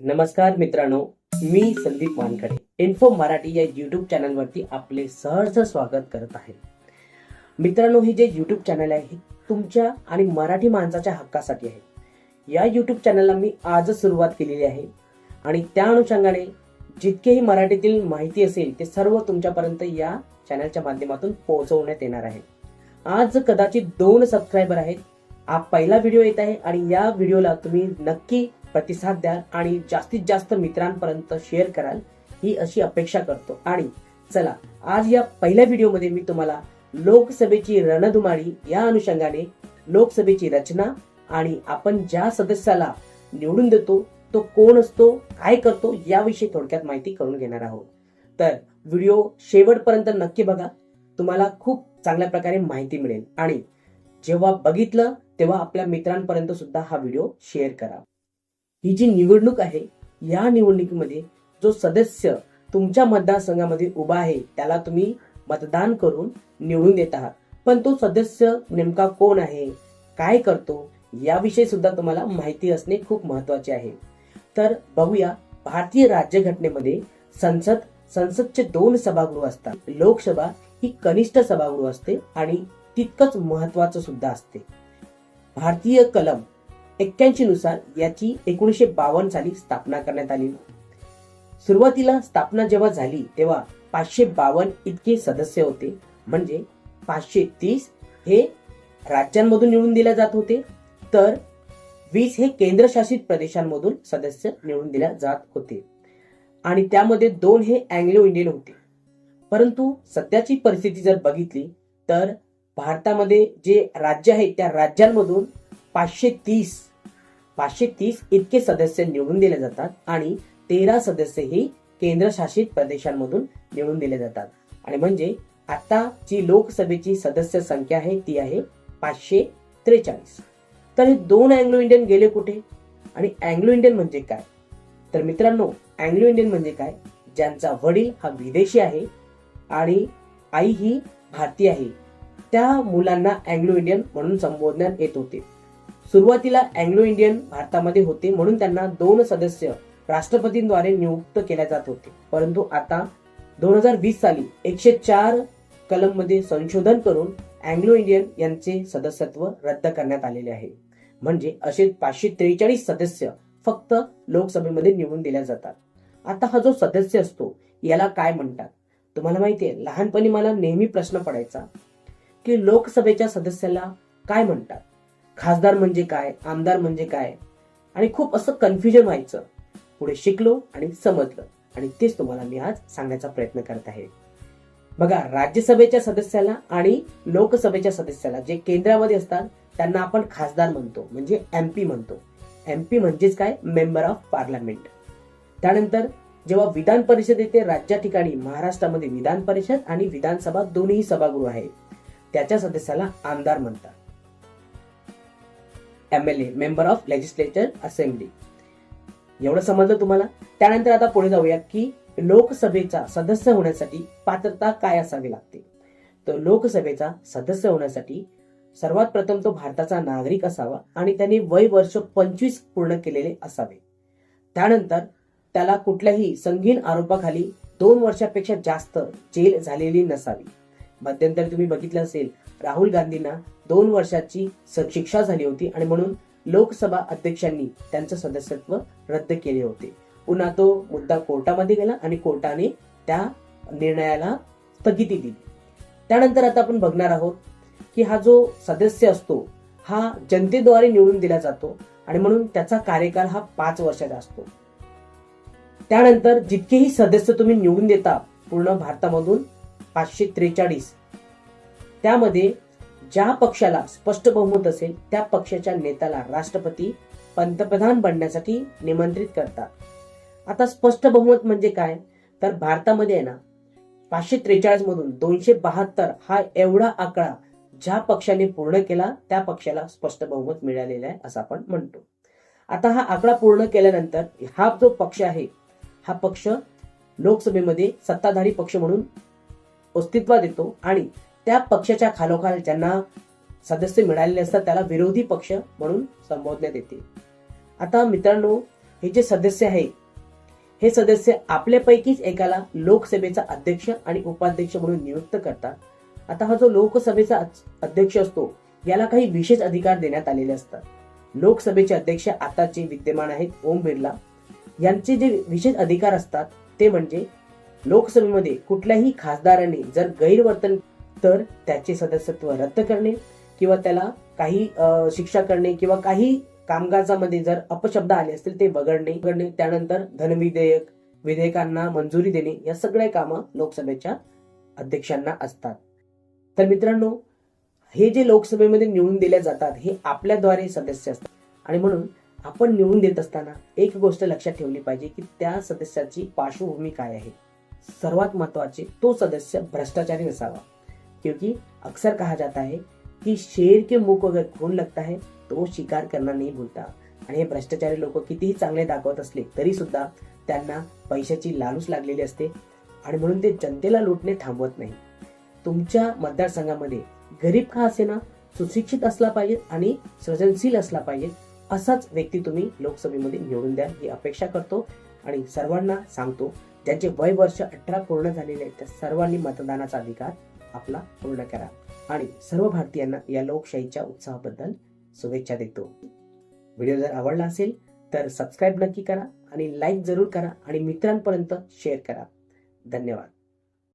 नमस्कार मित्रांनो मी संदीप वानखडे. इन्फो मराठी या यूट्यूब चॅनलवरती आपले सहर्ष स्वागत करत आहे. मित्रांनो हे जे यूट्यूब चॅनल आहे हे तुमच्या आणि मराठी माणसाच्या हक्कासाठी आहे. या यूट्यूब चॅनलला मी आजच सुरुवात केलेली आहे. आणि त्या अनुषंगाने जितकेही मराठीतील माहिती असेल ते सर्व तुमच्यापर्यंत या चॅनलच्या माध्यमातून पोहोचवण्यात येणार आहे. आज कदाचित दोन सबस्क्रायबर आहेत. हा पहिला व्हिडिओ येत आहे आणि या व्हिडिओला तुम्ही नक्की प्रतिसाद द्याल आणि जास्तीत जास्त मित्रांपर्यंत शेअर कराल ही अशी अपेक्षा करतो. आणि चला आज या पहिल्या व्हिडिओमध्ये मी तुम्हाला लोकसभेची रणधुमाळी या अनुषंगाने लोकसभेची रचना आणि आपण ज्या सदस्याला निवडून देतो तो कोण असतो काय करतो याविषयी थोडक्यात माहिती करून घेणार आहोत. तर व्हिडिओ शेवटपर्यंत नक्की बघा. तुम्हाला खूप चांगल्या प्रकारे माहिती मिळेल. आणि जेव्हा बघितलं तेव्हा आपल्या मित्रांपर्यंत सुद्धा हा व्हिडिओ शेअर करा. ही जी निवडणूक आहे या निवडणुकीमध्ये जो सदस्य तुमच्या मतदारसंघामध्ये उभा आहे त्याला तुम्ही मतदान करून निवडून देत आहात. पण तो सदस्य नेमका कोण आहे? काय करतो? याविषयी सुद्धा तुम्हाला माहिती असणे खूप महत्त्वाचे आहे. तर बघूया भारतीय राज्यघटनेमध्ये संसद संसदचे दोन सभागृह असतात. लोकसभा ही कनिष्ठ सभागृह असते आणि तितकंच महत्वाचं सुद्धा असते. भारतीय कलम एक्क्याऐंशी नुसार याची एकोणीसशे बावन्न साली स्थापना करण्यात आली. सुरुवातीला स्थापना जेव्हा झाली तेव्हा पाचशे बावन्न इतके सदस्य होते. म्हणजे पाचशे तीस हे राज्यांमधून निवडून दिले जात होते. तर वीस हे केंद्रशासित प्रदेशांमधून सदस्य निवडून दिल्या जात होते. आणि त्यामध्ये दोन हे अँग्लो इंडियन होते. परंतु सध्याची परिस्थिती जर बघितली तर भारतामध्ये जे राज्य आहे त्या राज्यांमधून पाचशे तीस पाचशे तीस इतके सदस्य निवडून दिले जातात आणि तेरा सदस्य ही केंद्रशासित प्रदेशांमधून निवडून दिले जातात. आणि म्हणजे आता जी लोकसभेची सदस्य संख्या आहे ती आहे पाचशे त्रेचाळीस. तर हे दोन अँग्लो इंडियन गेले कुठे? आणि अँग्लो इंडियन म्हणजे काय? तर मित्रांनो अँग्लो इंडियन म्हणजे काय? ज्यांचा वडील हा विदेशी आहे आणि आई ही भारतीय आहे. त्या मुलांना अँग्लो इंडियन म्हणून संबोधण्यात येत होते. सुरुवातीला अँग्लो इंडियन भारतामध्ये होते म्हणून त्यांना दोन सदस्य राष्ट्रपतींद्वारे नियुक्त केल्या जात होते. परंतु आता दोन हजार वीस साली एकशे चार कलममध्ये संशोधन करून अँग्लो इंडियन यांचे सदस्यत्व रद्द करण्यात आलेले आहे. म्हणजे असे पाचशे त्रेचाळीस सदस्य फक्त लोकसभेमध्ये निवडून दिल्या जातात. आता हा जो सदस्य असतो याला काय म्हणतात? तुम्हाला माहिती आहे लहानपणी मला नेहमी प्रश्न पडायचा की लोकसभेच्या सदस्याला काय म्हणतात? खासदार म्हणजे काय आमदार म्हणजे काय? आणि खूप असं कन्फ्युजन व्हायचं. पुढे शिकलो आणि समजलं. आणि तेच तुम्हाला मी आज सांगण्याचा प्रयत्न करत आहे. बघा राज्यसभेच्या सदस्याला आणि लोकसभेच्या सदस्याला जे केंद्रामध्ये असतात त्यांना आपण खासदार म्हणतो म्हणजे एमपी म्हणतो. एमपी म्हणजेच काय? मेंबर ऑफ पार्लमेंट त्यानंतर जेव्हा विधान परिषद येते राज्या ठिकाणी महाराष्ट्रामध्ये विधान परिषद आणि विधानसभा दोन्ही सभागृह आहेत. त्याच्या सदस्याला आमदार म्हणतात. M L A member of legislature assembly एवढं समजलं तुम्हाला? त्यानंतर आता पुढे जाऊया की लोकसभेचा सदस्य होण्यासाठी पात्रता काय असावी लागते? तर लोकसभेचा सदस्य होण्यासाठी सर्वात प्रथम तो भारताचा नागरिक असावा आणि त्याने वय वर्ष पंचवीस पूर्ण केलेले असावे. त्यानंतर त्याला कुठल्याही संगीन आरोपाखाली दोन वर्षापेक्षा जास्त जेल झालेली नसावी. मध्यंतरी तुम्ही बघितलं असेल राहुल गांधींना दोन वर्षाची शिक्षा झाली होती आणि म्हणून लोकसभा अध्यक्षांनी त्यांचं सदस्यत्व रद्द केले होते. पुन्हा तो मुद्दा कोर्टामध्ये गेला आणि कोर्टाने त्या निर्णयाला स्थगिती दिली. त्यानंतर आता आपण बघणार आहोत की हा जो सदस्य असतो हा जनतेद्वारे निवडून दिला जातो आणि म्हणून त्याचा कार्यकाल हा पाच वर्षाचा असतो. त्यानंतर जितकेही सदस्य तुम्ही निवडून देता पूर्ण भारतामधून पाचशे त्रेचाळीस. त्यामध्ये ज्या पक्षाला स्पष्ट बहुमत असेल त्या पक्षाच्या नेत्याला राष्ट्रपती पंतप्रधान बनण्यासाठी निमंत्रित करतात. आता स्पष्ट बहुमत म्हणजे काय? तर भारतामध्ये आहे ना पाचशे त्रेचाळीस मधून दोनशे बहात्तर हा एवढा आकडा ज्या पक्षाने पूर्ण केला त्या पक्षाला स्पष्ट बहुमत मिळालेलं आहे असं आपण म्हणतो. आता हा आकडा पूर्ण केल्यानंतर हा जो पक्ष आहे हा पक्ष लोकसभेमध्ये सत्ताधारी पक्ष म्हणून अस्तित्वात येतो आणि त्या पक्षाच्या खालोखाल ज्यांना सदस्य मिळालेले असतात त्याला विरोधी पक्ष म्हणून संबोधण्यात येते. आता मित्रांनो हे जे सदस्य आहे हे सदस्य आपल्यापैकीच एकाला लोकसभेचा अध्यक्ष आणि उपाध्यक्ष म्हणून नियुक्त करतात. आता हा जो लोकसभेचा अध्यक्ष असतो याला काही विशेष अधिकार देण्यात आलेले असतात. लोकसभेचे अध्यक्ष आताचे विद्यमान आहेत ओम बिर्ला. यांचे जे विशेष अधिकार असतात ते म्हणजे लोकसभेमध्ये कुठल्याही खासदाराने जर गैरवर्तन तर त्याचे सदस्यत्व रद्द करणे किंवा त्याला काही शिक्षा करणे किंवा काही कामकाजामध्ये जर अपशब्द आले असतील ते वगळणे वगळणे त्यानंतर धनविधेयक विधेयकांना मंजुरी देणे या सगळ्या कामं लोकसभेच्या अध्यक्षांना असतात. तर मित्रांनो हे जे लोकसभेमध्ये निवडून दिल्या जातात हे आपल्याद्वारे सदस्य असतात. आणि म्हणून आपण निवडून देत असताना एक गोष्ट लक्षात ठेवली पाहिजे की त्या सदस्याची पार्श्वभूमी काय आहे. सर्वात महत्त्वाचे तो सदस्य भ्रष्टाचारी असावा क्योंकि अक्सर कहा जाता है कि शेर के मुख अगर खून लगता है तो वो शिकार करना नहीं भूलता. आणि हे भ्रष्टाचारी लोक कितीही चांगले दाखवत असले तरी सुद्धा त्यांना पैशाची लालूच लागलेली असते आणि म्हणून ते जनतेला लुटणे थांबवत नाही. तुमच्या मतदारसंघामध्ये गरीब का असेना सुशिक्षित असला पाहिजे आणि सृजनशील असला पाहिजे असाच व्यक्ती तुम्ही लोकसभेमध्ये निवडून द्या ही अपेक्षा करतो आणि सर्वांना सांगतो ज्यांचे वय वर्ष अठरा पूर्ण झालेले आहेत त्या सर्वांनी मतदानाचा अधिकार आपला पूर्ण करा. आणि सर्व भारतीयांना या लोकशाहीच्या उत्साहाबद्दल शुभेच्छा देतो. व्हिडिओ जर आवडला असेल तर सबस्क्राईब नक्की करा आणि लाईक जरूर करा आणि मित्रांपर्यंत शेअर करा. धन्यवाद.